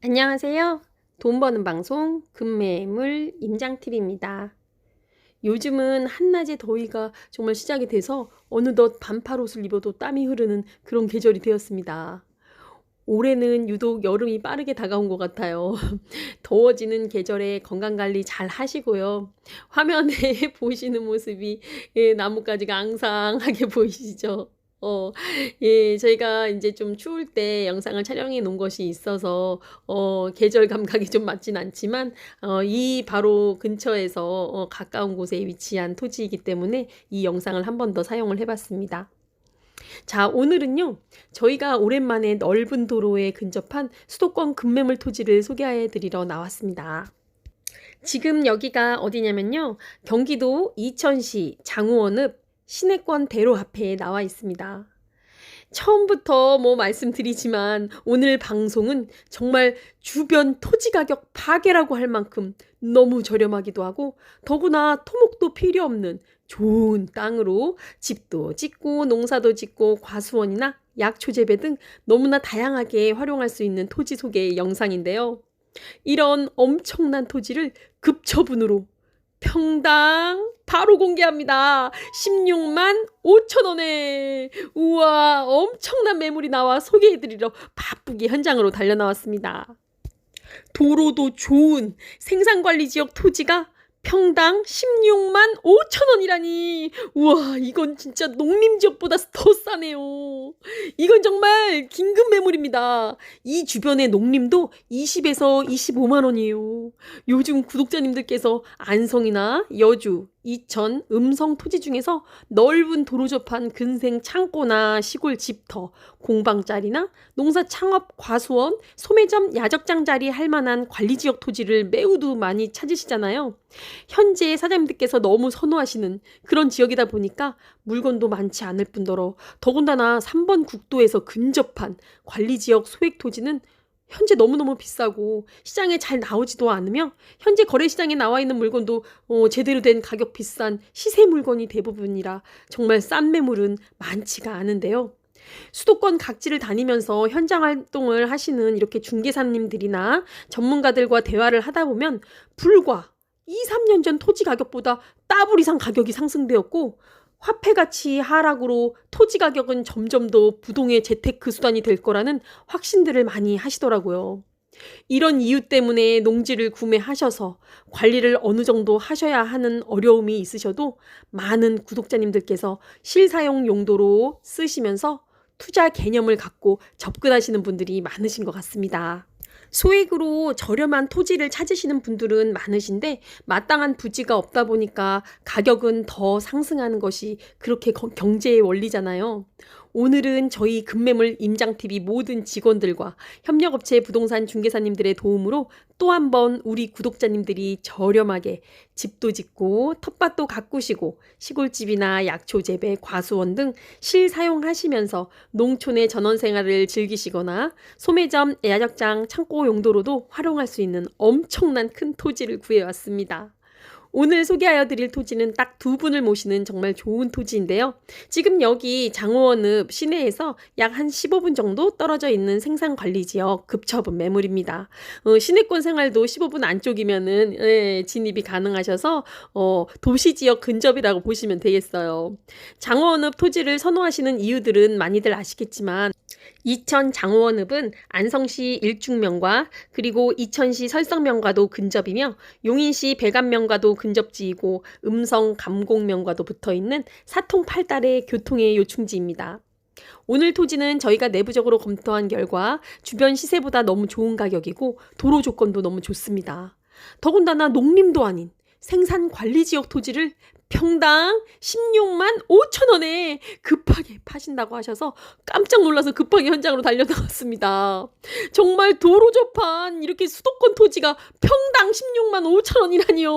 안녕하세요. 돈 버는 방송 금매물 임장TV입니다. 요즘은 한낮의 더위가 정말 시작이 돼서 어느덧 반팔 옷을 입어도 땀이 흐르는 그런 계절이 되었습니다. 올해는 유독 여름이 빠르게 다가온 것 같아요. 더워지는 계절에 건강관리 잘 하시고요. 화면에 보시는 모습이 예, 나뭇가지가 앙상하게 보이시죠? 어, 예, 저희가 이제 좀 추울 때 영상을 촬영해 놓은 것이 있어서, 어, 계절 감각이 좀 맞진 않지만, 어, 이 바로 근처에서 어, 가까운 곳에 위치한 토지이기 때문에 이 영상을 한 번 더 사용을 해 봤습니다. 자, 오늘은요, 저희가 오랜만에 넓은 도로에 근접한 수도권 급매물 토지를 소개해 드리러 나왔습니다. 지금 여기가 어디냐면요, 경기도 이천시 장우원읍 시내권 대로 앞에 나와 있습니다. 처음부터 뭐 말씀드리지만 오늘 방송은 정말 주변 토지 가격 파괴라고 할 만큼 너무 저렴하기도 하고 더구나 토목도 필요 없는 좋은 땅으로 집도 짓고 농사도 짓고 과수원이나 약초 재배 등 너무나 다양하게 활용할 수 있는 토지 소개 영상인데요. 이런 엄청난 토지를 급처분으로 평당 바로 공개합니다. 16만 5천 원에 우와 엄청난 매물이 나와 소개해드리러 바쁘게 현장으로 달려 나왔습니다. 도로도 좋은 생산관리 지역 토지가 평당 16만 5천 원이라니 우와 이건 진짜 농림지역보다 더 싸네요. 이건 정말 긴급 매물입니다. 이 주변의 농림도 20에서 25만 원이에요. 요즘 구독자님들께서 안성이나 여주, 이천, 음성 토지 중에서 넓은 도로 접한 근생 창고나 시골 집터, 공방 자리나 농사 창업 과수원, 소매점 야적장 자리 할 만한 관리 지역 토지를 매우도 많이 찾으시잖아요. 현재 사장님들께서 너무 선호하시는 그런 지역이다 보니까 물건도 많지 않을 뿐더러 더군다나 3번 국도에서 근접한 관리 지역 소액 토지는 현재 너무너무 비싸고 시장에 잘 나오지도 않으며 현재 거래시장에 나와 있는 물건도 어, 제대로 된 가격 비싼 시세 물건이 대부분이라 정말 싼 매물은 많지가 않은데요. 수도권 각지를 다니면서 현장 활동을 하시는 이렇게 중개사님들이나 전문가들과 대화를 하다 보면 불과 2, 3년 전 토지 가격보다 따블 이상 가격이 상승되었고 화폐 가치 하락으로 토지 가격은 점점 더 부동의 재테크 수단이 될 거라는 확신들을 많이 하시더라고요. 이런 이유 때문에 농지를 구매하셔서 관리를 어느 정도 하셔야 하는 어려움이 있으셔도 많은 구독자님들께서 실사용 용도로 쓰시면서 투자 개념을 갖고 접근하시는 분들이 많으신 것 같습니다. 소액으로 저렴한 토지를 찾으시는 분들은 많으신데 마땅한 부지가 없다 보니까 가격은 더 상승하는 것이 그렇게 거- 경제의 원리잖아요. 오늘은 저희 금매물 임장TV 모든 직원들과 협력업체 부동산 중개사님들의 도움으로 또 한 번 우리 구독자님들이 저렴하게 집도 짓고 텃밭도 가꾸시고 시골집이나 약초 재배, 과수원 등 실사용하시면서 농촌의 전원 생활을 즐기시거나 소매점, 야적장, 창고 용도로도 활용할 수 있는 엄청난 큰 토지를 구해왔습니다. 오늘 소개하여 드릴 토지는 딱 두 분을 모시는 정말 좋은 토지인데요. 지금 여기 장호원읍 시내에서 약 한 15분 정도 떨어져 있는 생산관리 지역 급처분 매물입니다. 어, 시내권 생활도 15분 안쪽이면은 예, 진입이 가능하셔서 어, 도시 지역 근접이라고 보시면 되겠어요. 장호원읍 토지를 선호하시는 이유들은 많이들 아시겠지만 이천 장호원읍은 안성시 일중면과 그리고 이천시 설성면과도 근접이며 용인시 백안면과도 근접지이고 음성 감곡면과도 붙어 있는 사통팔달의 교통의 요충지입니다. 오늘 토지는 저희가 내부적으로 검토한 결과 주변 시세보다 너무 좋은 가격이고 도로 조건도 너무 좋습니다. 더군다나 농림도 아닌 생산 관리 지역 토지를 평당 16만 5천 원에 급하게 파신다고 하셔서 깜짝 놀라서 급하게 현장으로 달려나왔습니다. 정말 도로 접한 이렇게 수도권 토지가 평당 16만 5천 원이라니요.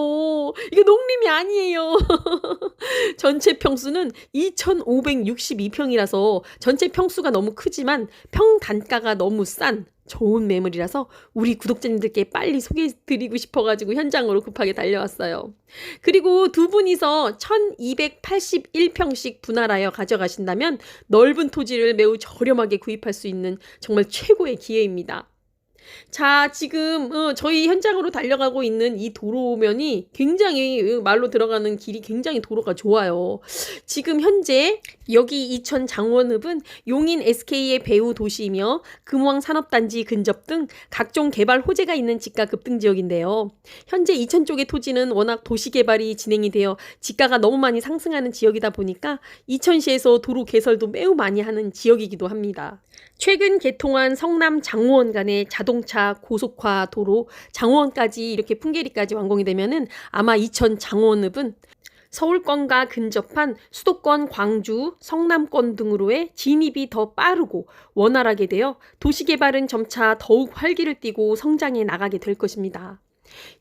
이게 농림이 아니에요. 전체 평수는 2,562평이라서 전체 평수가 너무 크지만 평 단가가 너무 싼 좋은 매물이라서 우리 구독자님들께 빨리 소개해드리고 싶어가지고 현장으로 급하게 달려왔어요. 그리고 두 분이서 1281평씩 분할하여 가져가신다면 넓은 토지를 매우 저렴하게 구입할 수 있는 정말 최고의 기회입니다. 자, 지금 어, 저희 현장으로 달려가고 있는 이 도로면이 굉장히 어, 말로 들어가는 길이 굉장히 도로가 좋아요. 지금 현재 여기 이천 장원읍은 용인 SK의 배후 도시이며 금왕 산업단지 근접 등 각종 개발 호재가 있는 집가 급등 지역인데요. 현재 이천 쪽의 토지는 워낙 도시 개발이 진행이 되어 집가가 너무 많이 상승하는 지역이다 보니까 이천시에서 도로 개설도 매우 많이 하는 지역이기도 합니다. 최근 개통한 성남 장호원 간의 자동 차 고속화 도로 장호원까지 이렇게 풍계리까지 완공이 되면은 아마 이천 장호원읍은 서울권과 근접한 수도권, 광주, 성남권 등으로의 진입이 더 빠르고 원활하게 되어 도시개발은 점차 더욱 활기를 띠고 성장해 나가게 될 것입니다.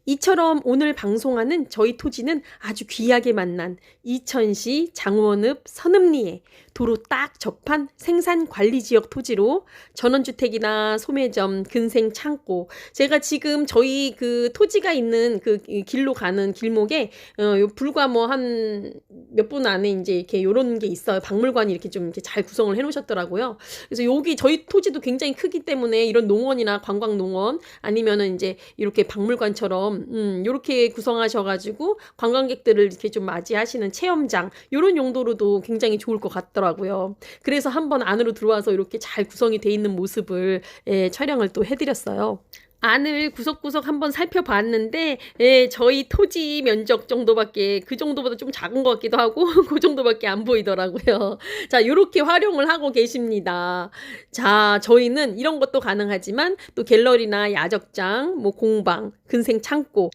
이처럼 오늘 방송하는 저희 토지는 아주 귀하게 만난 이천시 장원읍 선읍리에 도로 딱 접한 생산 관리 지역 토지로 전원주택이나 소매점, 근생 창고 제가 지금 저희 그 토지가 있는 그 길로 가는 길목에 어, 요 불과 뭐 한 몇 분 안에 이제 이렇게 요런 게 있어요. 박물관이 이렇게 좀 이렇게 잘 구성을 해 놓으셨더라고요. 그래서 여기 저희 토지도 굉장히 크기 때문에 이런 농원이나 관광 농원 아니면은 이제 이렇게 박물관처럼 음, 요렇게 구성하셔가지고 관광객들을 이렇게 좀 맞이하시는 체험장 요런 용도로도 굉장히 좋을 것 같더라고요. 그래서 한번 안으로 들어와서 이렇게 잘 구성이 돼 있는 모습을 예, 촬영을 또 해드렸어요. 안을 구석구석 한번 살펴봤는데 예, 저희 토지 면적 정도밖에 그 정도보다 좀 작은 것 같기도 하고 그 정도밖에 안 보이더라고요. 자, 이렇게 활용을 하고 계십니다. 자, 저희는 이런 것도 가능하지만 또 갤러리나 야적장, 뭐 공방, 근생 창고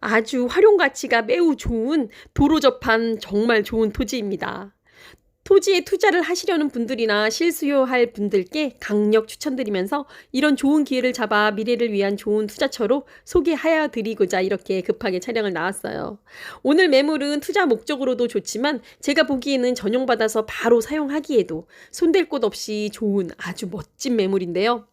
아주 활용 가치가 매우 좋은 도로 접한 정말 좋은 토지입니다. 토지에 투자를 하시려는 분들이나 실수요할 분들께 강력 추천드리면서 이런 좋은 기회를 잡아 미래를 위한 좋은 투자처로 소개하여 드리고자 이렇게 급하게 촬영을 나왔어요. 오늘 매물은 투자 목적으로도 좋지만 제가 보기에는 전용받아서 바로 사용하기에도 손댈 곳 없이 좋은 아주 멋진 매물인데요.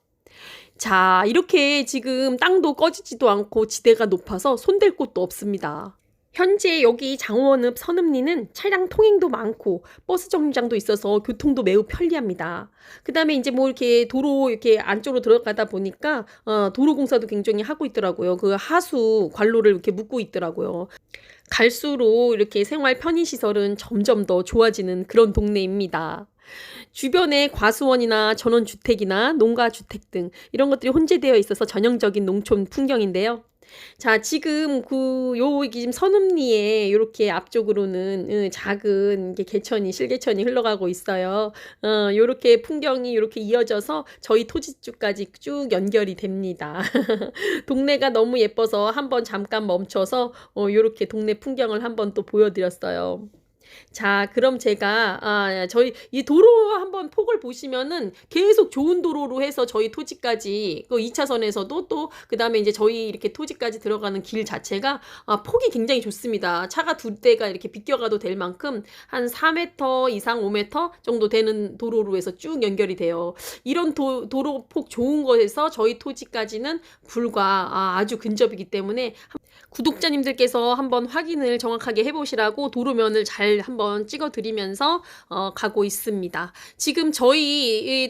자, 이렇게 지금 땅도 꺼지지도 않고 지대가 높아서 손댈 곳도 없습니다. 현재 여기 장원읍 선읍리는 차량 통행도 많고 버스 정류장도 있어서 교통도 매우 편리합니다. 그 다음에 이제 뭐 이렇게 도로 이렇게 안쪽으로 들어가다 보니까 어, 도로 공사도 굉장히 하고 있더라고요. 그 하수 관로를 이렇게 묶고 있더라고요. 갈수록 이렇게 생활 편의 시설은 점점 더 좋아지는 그런 동네입니다. 주변에 과수원이나 전원주택이나 농가주택 등 이런 것들이 혼재되어 있어서 전형적인 농촌 풍경인데요. 자, 지금 그, 요, 이게 지금 선음리에 요렇게 앞쪽으로는 응, 작은 게 개천이, 실개천이 흘러가고 있어요. 어, 요렇게 풍경이 요렇게 이어져서 저희 토지주까지 쭉 연결이 됩니다. 동네가 너무 예뻐서 한번 잠깐 멈춰서 어, 요렇게 동네 풍경을 한번 또 보여드렸어요. 자, 그럼 제가 아, 저희 이 도로 한번 폭을 보시면은 계속 좋은 도로로 해서 저희 토지까지 그 2차선에서도 또 그 다음에 이제 저희 이렇게 토지까지 들어가는 길 자체가 아, 폭이 굉장히 좋습니다. 차가 두 대가 이렇게 비껴가도 될 만큼 한 4m 이상 5m 정도 되는 도로로 해서 쭉 연결이 돼요. 이런 도, 도로 폭 좋은 거에서 저희 토지까지는 불과 아, 아주 근접이기 때문에 구독자님들께서 한번 확인을 정확하게 해보시라고 도로면을 잘 한번 찍어드리면서 어, 가고 있습니다. 지금 저희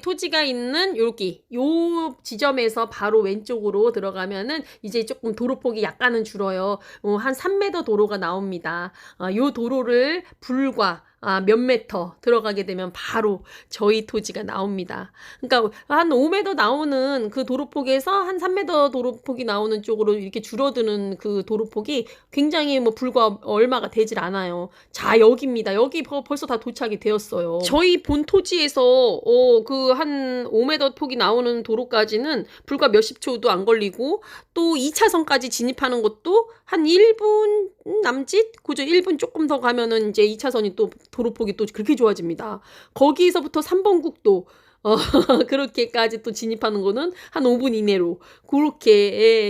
토지가 있는 여기 요 지점에서 바로 왼쪽으로 들어가면은 이제 조금 도로폭이 약간은 줄어요. 어, 한 3m 도로가 나옵니다. 어, 요 도로를 불과 아, 몇 메터 들어가게 되면 바로 저희 토지가 나옵니다. 그러니까 한 5m 나오는 그 도로폭에서 한 3m 도로폭이 나오는 쪽으로 이렇게 줄어드는 그 도로폭이 굉장히 뭐 불과 얼마가 되질 않아요. 자, 여기입니다. 여기 벌써 다 도착이 되었어요. 저희 본 토지에서 어, 그 한 5m 폭이 나오는 도로까지는 불과 몇십 초도 안 걸리고 또 2차선까지 진입하는 것도 한 1분 남짓? 그죠? 1분 조금 더 가면은 이제 2차선이 또 도로폭이 또 그렇게 좋아집니다. 거기서부터 3번 국도 어, 그렇게까지 또 진입하는 거는 한 5분 이내로 그렇게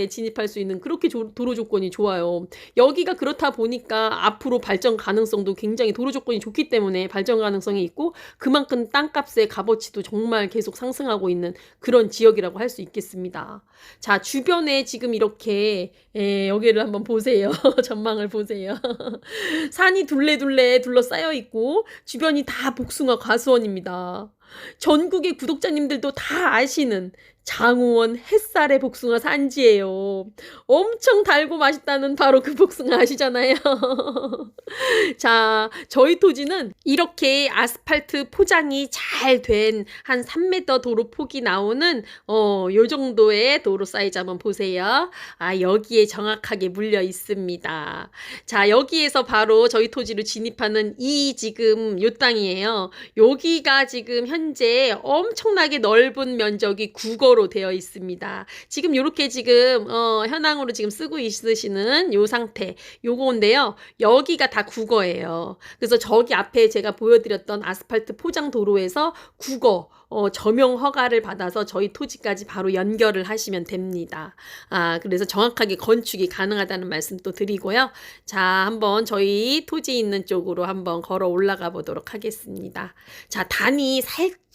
예, 진입할 수 있는 그렇게 조, 도로 조건이 좋아요. 여기가 그렇다 보니까 앞으로 발전 가능성도 굉장히 도로 조건이 좋기 때문에 발전 가능성이 있고 그만큼 땅값의 값어치도 정말 계속 상승하고 있는 그런 지역이라고 할 수 있겠습니다. 자, 주변에 지금 이렇게 예, 여기를 한번 보세요. 전망을 보세요. 산이 둘레둘레 둘러싸여 있고 주변이 다 복숭아 과수원입니다. 전국의 구독자님들도 다 아시는 장우원 햇살의 복숭아 산지예요. 엄청 달고 맛있다는 바로 그 복숭아 아시잖아요. 자, 저희 토지는 이렇게 아스팔트 포장이 잘 된 한 3m 도로 폭이 나오는 어, 요 정도의 도로 사이즈 한번 보세요. 아, 여기에 정확하게 물려 있습니다. 자, 여기에서 바로 저희 토지로 진입하는 이 지금 요 땅이에요. 여기가 지금 현재 엄청나게 넓은 면적이 국어 로 되어 있습니다. 지금 이렇게 지금 어, 현황으로 지금 쓰고 있으시는 요 상태 요건데요. 여기가 다 국어예요. 그래서 저기 앞에 제가 보여드렸던 아스팔트 포장 도로에서 국어 어, 점용 허가를 받아서 저희 토지까지 바로 연결을 하시면 됩니다. 아, 그래서 정확하게 건축이 가능하다는 말씀 또 드리고요. 자, 한번 저희 토지 있는 쪽으로 한번 걸어 올라가 보도록 하겠습니다. 자, 단이 살짝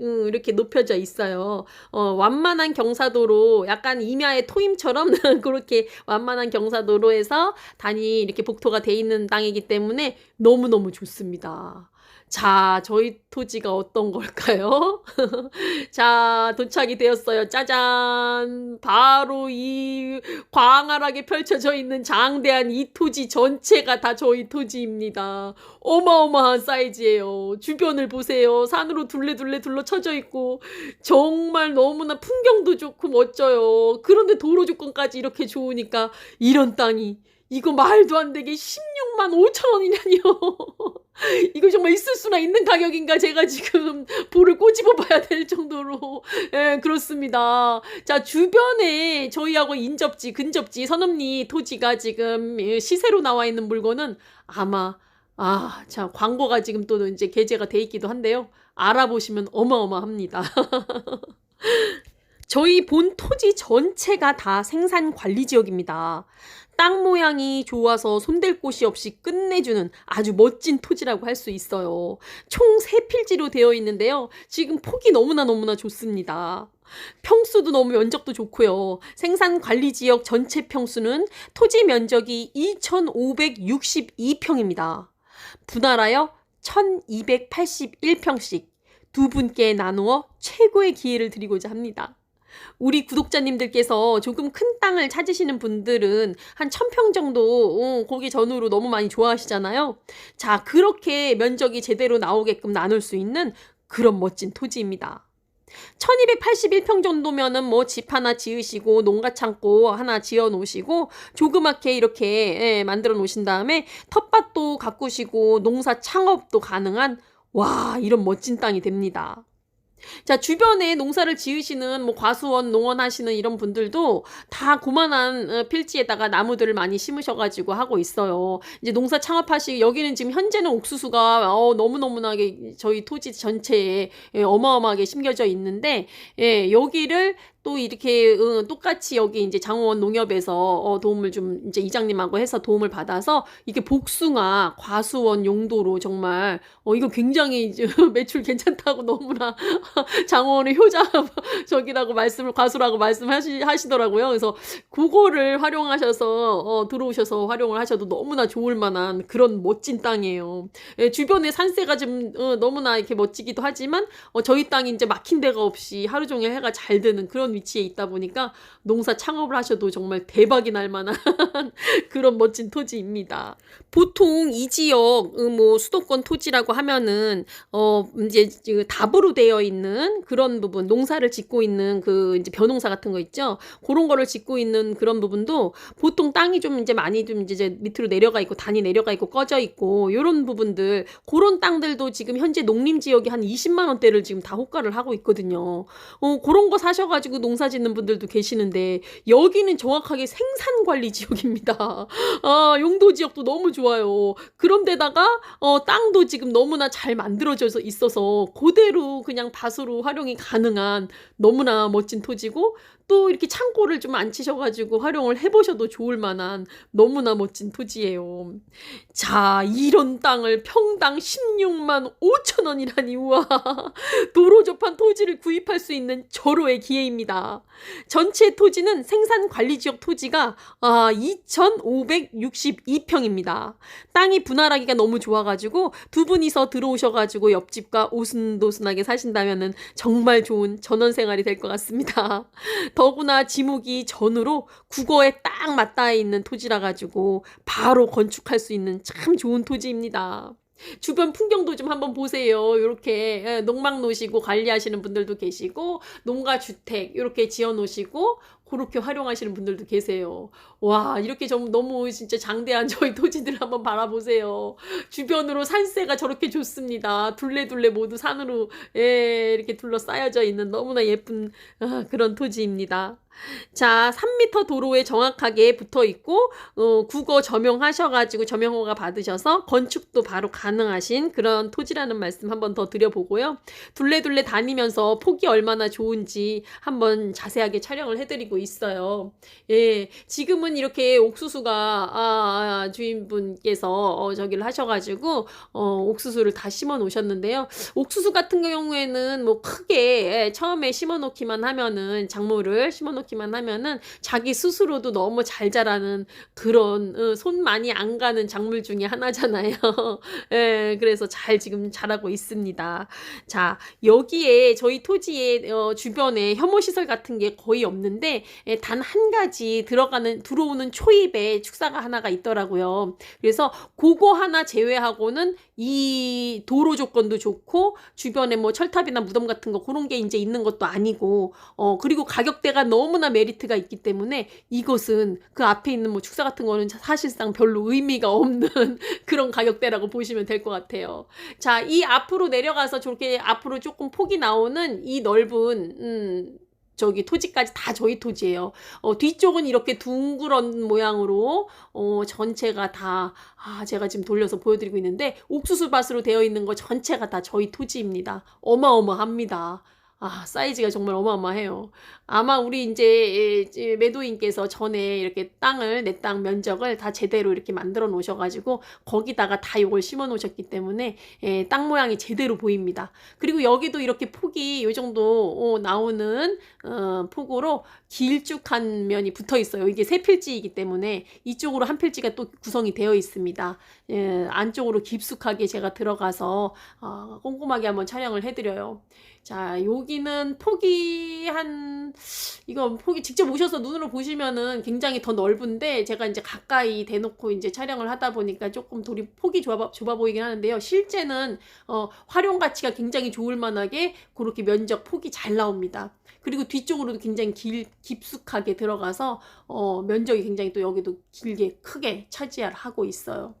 음, 이렇게 높여져 있어요. 어, 완만한 경사도로 약간 임야의 토임처럼 그렇게 완만한 경사도로에서 단이 이렇게 복토가 돼 있는 땅이기 때문에 너무너무 좋습니다. 자, 저희 토지가 어떤 걸까요? 자, 도착이 되었어요. 짜잔! 바로 이 광활하게 펼쳐져 있는 장대한 이 토지 전체가 다 저희 토지입니다. 어마어마한 사이즈예요. 주변을 보세요. 산으로 둘레둘레 둘러 쳐져 있고 정말 너무나 풍경도 좋고 멋져요. 그런데 도로 조건까지 이렇게 좋으니까 이런 땅이 이거 말도 안 되게 16만 5천 원이냐니요. 이거 정말 있을 수나 있는 가격인가 제가 지금 볼을 꼬집어 봐야 될 정도로 예 그렇습니다. 자 주변에 저희하고 인접지 근접지 선업리 토지가 지금 예, 시세로 나와 있는 물건은 아마 아 자 광고가 지금 또 이제 게재가 돼 있기도 한데요. 알아보시면 어마어마합니다. 저희 본 토지 전체가 다 생산 관리 지역입니다. 땅 모양이 좋아서 손댈 곳이 없이 끝내주는 아주 멋진 토지라고 할 수 있어요. 총세 필지로 되어 있는데요. 지금 폭이 너무나 너무나 좋습니다. 평수도 너무 면적도 좋고요. 생산 관리 지역 전체 평수는 토지 면적이 2,562평입니다. 분할하여 1,281평씩 두 분께 나누어 최고의 기회를 드리고자 합니다. 우리 구독자님들께서 조금 큰 땅을 찾으시는 분들은 한 1000평 정도 어, 거기 전후로 너무 많이 좋아하시잖아요. 자, 그렇게 면적이 제대로 나오게끔 나눌 수 있는 그런 멋진 토지입니다. 1281평 정도면은 뭐 집 하나 지으시고 농가 창고 하나 지어 놓으시고 조그맣게 이렇게 예, 만들어 놓으신 다음에 텃밭도 가꾸시고 농사 창업도 가능한 와, 이런 멋진 땅이 됩니다. 자, 주변에 농사를 지으시는 뭐 과수원, 농원 하시는 이런 분들도 다 고만한 어, 필지에다가 나무들을 많이 심으셔 가지고 하고 있어요. 이제 농사 창업하시, 여기는 지금 현재는 옥수수가 어, 너무너무나게 저희 토지 전체에 예, 어마어마하게 심겨져 있는데, 예, 여기를 또 이렇게 응, 똑같이 여기 이제 장원 농협에서 어, 도움을 좀 이제 이장님하고 해서 도움을 받아서 이게 복숭아 과수원 용도로 정말 어 이거 굉장히 매출 괜찮다고 너무나 장원의 효자 저기라고 말씀을 과수라고 말씀하시 하시더라고요. 그래서 그거를 활용하셔서 어, 들어오셔서 활용을 하셔도 너무나 좋을 만한 그런 멋진 땅이에요. 예, 주변에 산세가 좀 어, 너무나 이렇게 멋지기도 하지만 어, 저희 땅이 이제 막힌 데가 없이 하루 종일 해가 잘 드는 그런 위치에 있다 보니까 농사 창업을 하셔도 정말 대박이 날 만한 그런 멋진 토지입니다. 보통 이 지역 음, 뭐 수도권 토지라고 하면은 어 이제 그 답으로 되어 있는 그런 부분 농사를 짓고 있는 그 이제 벼농사 같은 거 있죠. 그런 거를 짓고 있는 그런 부분도 보통 땅이 좀 이제 많이 좀 이제 밑으로 내려가 있고 단이 내려가 있고 꺼져 있고 요런 부분들 그런 땅들도 지금 현재 농림 지역이 한 20만 원대를 지금 다 호가를 하고 있거든요. 어 그런 거 사셔 가지고 농사 짓는 분들도 계시는데 여기는 정확하게 생산 관리 지역입니다. 아, 용도 지역도 너무 좋아요. 그런데다가 어, 땅도 지금 너무나 잘 만들어져서 있어서 그대로 그냥 밭으로 활용이 가능한 너무나 멋진 토지고 또 이렇게 창고를 좀 앉히셔가지고 활용을 해보셔도 좋을 만한 너무나 멋진 토지예요. 자, 이런 땅을 평당 16만 5천 원이라니, 우와. 도로 접한 토지를 구입할 수 있는 절호의 기회입니다. 전체 토지는 생산 관리 지역 토지가 아, 2,562평입니다. 땅이 분할하기가 너무 좋아가지고 두 분이서 들어오셔가지고 옆집과 오순도순하게 사신다면은 정말 좋은 전원 생활이 될 것 같습니다. 더구나 지목이 전으로 국어에 딱 맞닿아 있는 토지라 가지고 바로 건축할 수 있는 참 좋은 토지입니다. 주변 풍경도 좀 한번 보세요. 이렇게 예, 농막 놓으시고 관리하시는 분들도 계시고 농가 주택 이렇게 지어 놓으시고 그렇게 활용하시는 분들도 계세요. 와, 이렇게 좀 너무 진짜 장대한 저희 토지들 한번 바라보세요. 주변으로 산세가 저렇게 좋습니다. 둘레둘레 모두 산으로 예, 이렇게 둘러싸여져 있는 너무나 예쁜 아, 그런 토지입니다. 자, 3m 도로에 정확하게 붙어 있고, 어, 국어 점용하셔 가지고 점용허가 받으셔서 건축도 바로 가능하신 그런 토지라는 말씀 한번 더 드려보고요. 둘레둘레 다니면서 폭이 얼마나 좋은지 한번 자세하게 촬영을 해 드리고 있어요. 예, 지금은 이렇게 옥수수가, 아, 아, 주인분께서 어, 저기를 하셔 가지고, 어, 옥수수를 다 심어 놓으셨는데요. 옥수수 같은 경우에는 뭐 크게 예, 처음에 심어 놓기만 하면은 작물을 심어 놓 기만 하면은 자기 스스로도 너무 잘 자라는 그런 어, 손 많이 안 가는 작물 중에 하나잖아요. 예, 그래서 잘 지금 자라고 있습니다. 자, 여기에 저희 토지의 어, 주변에 혐오 시설 같은 게 거의 없는데 예, 단한 가지 들어가는 들어오는 초입에 축사가 하나가 있더라고요. 그래서 그거 하나 제외하고는 이 도로 조건도 좋고 주변에 뭐 철탑이나 무덤 같은 거 그런 게 이제 있는 것도 아니고 어 그리고 가격대가 너무 나 메리트가 있기 때문에 이것은 그 앞에 있는 뭐 축사 같은 거는 사실상 별로 의미가 없는 그런 가격대라고 보시면 될 것 같아요. 자, 이 앞으로 내려가서 저렇게 앞으로 조금 폭이 나오는 이 넓은 음 저기 토지까지 다 저희 토지예요. 어, 뒤쪽은 이렇게 둥그런 모양으로 어, 전체가 다 아, 제가 지금 돌려서 보여드리고 있는데 옥수수밭으로 되어 있는 거 전체가 다 저희 토지입니다. 어마어마합니다. 아, 사이즈가 정말 어마어마해요. 아마 우리 이제 예, 매도인께서 전에 이렇게 땅을, 내 땅 면적을 다 제대로 이렇게 만들어 놓으셔 가지고 거기다가 다 이걸 심어 놓으셨기 때문에 예, 땅 모양이 제대로 보입니다. 그리고 여기도 이렇게 폭이 요 정도 어, 나오는 어, 폭으로 길쭉한 면이 붙어 있어요. 이게 세 필지이기 때문에 이쪽으로 한 필지가 또 구성이 되어 있습니다. 예, 안쪽으로 깊숙하게 제가 들어가서 어, 꼼꼼하게 한번 촬영을 해 드려요. 자, 여기는 폭이 한, 이거 폭이 직접 오셔서 눈으로 보시면은 굉장히 더 넓은데, 제가 이제 가까이 대놓고 이제 촬영을 하다 보니까 조금 돌이 폭이 좁아, 좁아 보이긴 하는데요. 실제는, 어, 활용 가치가 굉장히 좋을 만하게 그렇게 면적 폭이 잘 나옵니다. 그리고 뒤쪽으로도 굉장히 길, 깊숙하게 들어가서, 어, 면적이 굉장히 또 여기도 길게 크게 차지하고 있어요.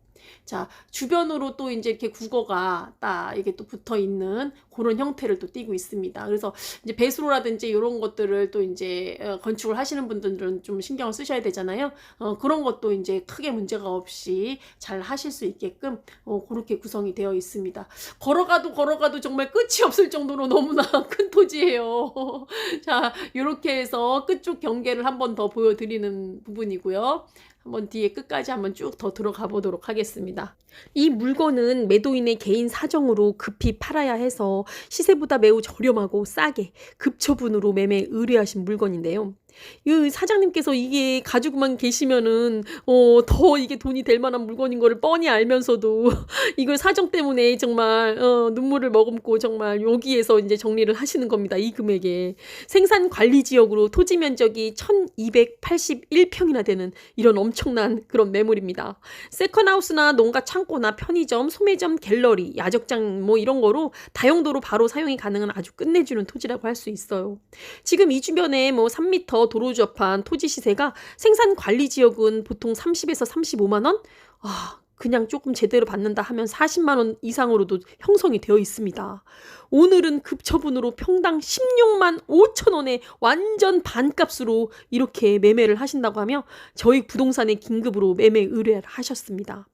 자, 주변으로 또 이제 이렇게 국어가 딱 이게 또 붙어 있는 그런 형태를 또 띠고 있습니다. 그래서 이제 배수로라든지 이런 것들을 또 이제 어, 건축을 하시는 분들은 좀 신경을 쓰셔야 되잖아요. 어, 그런 것도 이제 크게 문제가 없이 잘 하실 수 있게끔 어, 그렇게 구성이 되어 있습니다. 걸어가도 걸어가도 정말 끝이 없을 정도로 너무나 큰 토지예요. 자, 이렇게 해서 끝쪽 경계를 한 번 더 보여드리는 부분이고요. 한번 뒤에 끝까지 한번 쭉 더 들어가 보도록 하겠습니다. 이 물건은 매도인의 개인 사정으로 급히 팔아야 해서 시세보다 매우 저렴하고 싸게 급처분으로 매매 의뢰하신 물건인데요. 이 사장님께서 이게 가지고만 계시면은 어 더 이게 돈이 될 만한 물건인 거를 뻔히 알면서도 이걸 사정 때문에 정말 어 눈물을 머금고 정말 여기에서 이제 정리를 하시는 겁니다. 이 금액에 생산 관리 지역으로 토지 면적이 1281평이나 되는 이런 엄청난 그런 매물입니다. 세컨하우스나 농가 창고나 편의점, 소매점, 갤러리, 야적장 뭐 이런 거로 다용도로 바로 사용이 가능한 아주 끝내주는 토지라고 할 수 있어요. 지금 이 주변에 뭐 3m 도로 접한 토지 시세가 생산 관리 지역은 보통 30에서 35만 원? 아, 그냥 조금 제대로 받는다 하면 40만 원 이상으로도 형성이 되어 있습니다. 오늘은 급처분으로 평당 16만 5천 원에 완전 반값으로 이렇게 매매를 하신다고 하며 저희 부동산에 긴급으로 매매 의뢰를 하셨습니다.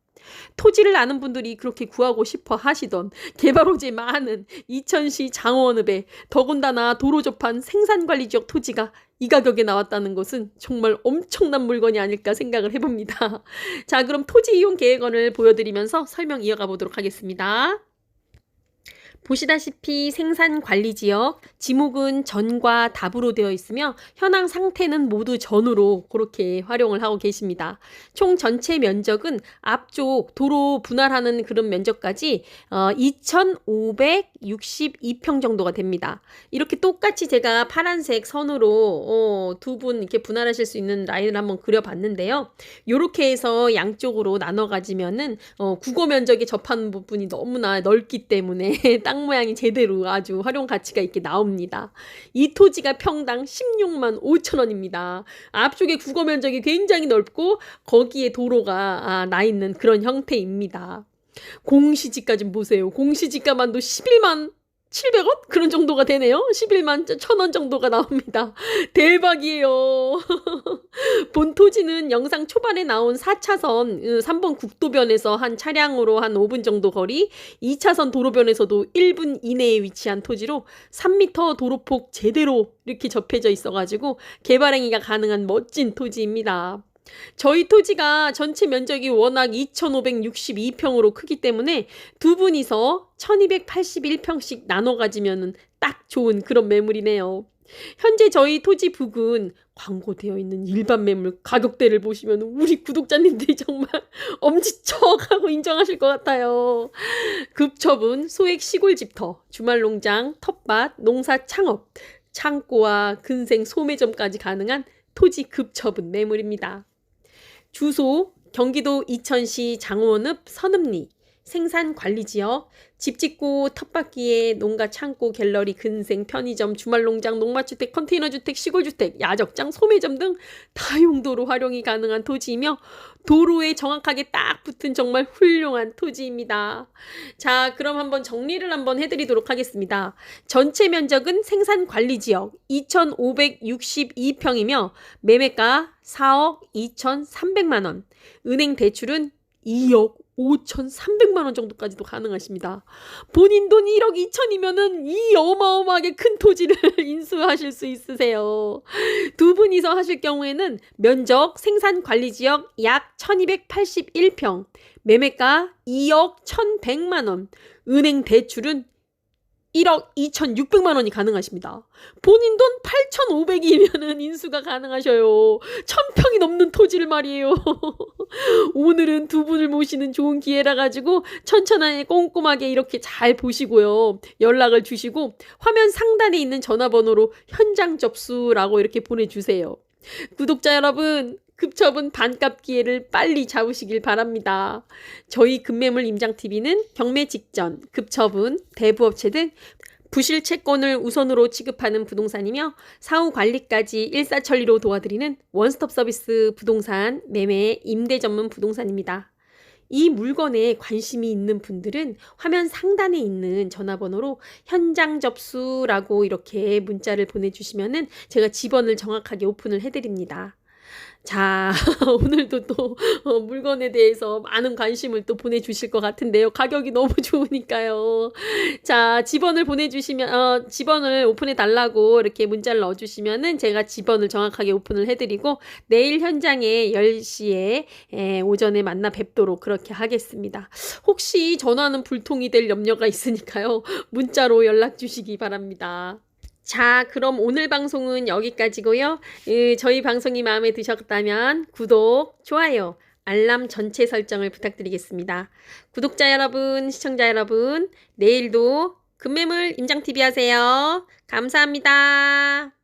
토지를 아는 분들이 그렇게 구하고 싶어 하시던 개발호재 많은 이천시 장원읍에 더군다나 도로 접한 생산관리 지역 토지가 이 가격에 나왔다는 것은 정말 엄청난 물건이 아닐까 생각을 해봅니다. 자, 그럼 토지 이용 계획원을 보여드리면서 설명 이어가 보도록 하겠습니다. 보시다시피 생산 관리 지역 지목은 전과 답으로 되어 있으며 현황 상태는 모두 전으로 그렇게 활용을 하고 계십니다. 총 전체 면적은 앞쪽 도로 분할하는 그런 면적까지 어, 2,562평 정도가 됩니다. 이렇게 똑같이 제가 파란색 선으로 어, 두분 이렇게 분할하실 수 있는 라인을 한번 그려봤는데요. 이렇게 해서 양쪽으로 나눠 가지면은 어, 국어 면적에 접하는 부분이 너무나 넓기 때문에 땅 모양이 제대로 아주 활용 가치가 있게 나옵니다. 이 토지가 평당 16만 5천 원입니다. 앞쪽에 국어 면적이 굉장히 넓고 거기에 도로가 아, 나 있는 그런 형태입니다. 공시지가 좀 보세요. 공시지가만도 11만 700원? 그런 정도가 되네요. 11만 1000원 정도가 나옵니다. 대박이에요. 본 토지는 영상 초반에 나온 4차선 3번 국도변에서 한 차량으로 한 5분 정도 거리, 2차선 도로변에서도 1분 이내에 위치한 토지로 3m 도로폭 제대로 이렇게 접해져 있어가지고 개발행위가 가능한 멋진 토지입니다. 저희 토지가 전체 면적이 워낙 2,562평으로 크기 때문에 두 분이서 1,281평씩 나눠 가지면은 딱 좋은 그런 매물이네요. 현재 저희 토지 북은 광고되어 있는 일반 매물 가격대를 보시면 우리 구독자님들이 정말 엄지척하고 인정하실 것 같아요. 급처분, 소액 시골 집터, 주말농장, 텃밭, 농사 창업, 창고와 근생 소매점까지 가능한 토지 급처분 매물입니다. 주소 경기도 이천시 장원읍 선읍리 생산 관리 지역 집 짓고 텃밭기에 농가 창고 갤러리 근생 편의점 주말 농장 농마주택 컨테이너 주택 시골 주택 야적장 소매점 등 다용도로 활용이 가능한 토지이며 도로에 정확하게 딱 붙은 정말 훌륭한 토지입니다. 자 그럼 한번 정리를 한번 해 드리도록 하겠습니다. 전체 면적은 생산 관리 지역 2,562평이며 매매가 4억 2,300만 원 은행 대출은 2억 5,300만 원 정도까지도 가능하십니다. 본인 돈 1억 2천이면은 이 어마어마하게 큰 토지를 인수하실 수 있으세요. 두 분이서 하실 경우에는 면적 생산 관리 지역 약 1281평, 매매가 2억 1,100만 원, 은행 대출은 1억 2,600만 원이 가능하십니다. 본인 돈 8,500이면은 인수가 가능하셔요. 1000평이 넘는 토지를 말이에요. 오늘은 두 분을 모시는 좋은 기회라 가지고 천천히 꼼꼼하게 이렇게 잘 보시고요. 연락을 주시고 화면 상단에 있는 전화번호로 현장 접수라고 이렇게 보내주세요. 구독자 여러분, 급처분 반값 기회를 빨리 잡으시길 바랍니다. 저희 금매물 임장TV는 경매 직전, 급처분, 대부업체 등 부실 채권을 우선으로 취급하는 부동산이며 사후 관리까지 일사천리로 도와드리는 원스톱 서비스 부동산 매매 임대 전문 부동산입니다. 이 물건에 관심이 있는 분들은 화면 상단에 있는 전화번호로 현장 접수라고 이렇게 문자를 보내주시면은 제가 집원을 정확하게 오픈을 해드립니다. 자, 오늘도 또 어, 물건에 대해서 많은 관심을 또 보내주실 것 같은데요. 가격이 너무 좋으니까요. 자, 집원을 보내주시면, 어, 집원을 오픈해 달라고 이렇게 문자를 넣어주시면은 제가 집원을 정확하게 오픈을 해드리고 내일 현장에 10시에 에, 오전에 만나 뵙도록 그렇게 하겠습니다. 혹시 전화는 불통이 될 염려가 있으니까요. 문자로 연락 주시기 바랍니다. 자, 그럼 오늘 방송은 여기까지고요. 예, 저희 방송이 마음에 드셨다면 구독, 좋아요, 알람 전체 설정을 부탁드리겠습니다. 구독자 여러분, 시청자 여러분, 내일도 금매물 임장TV 하세요. 감사합니다.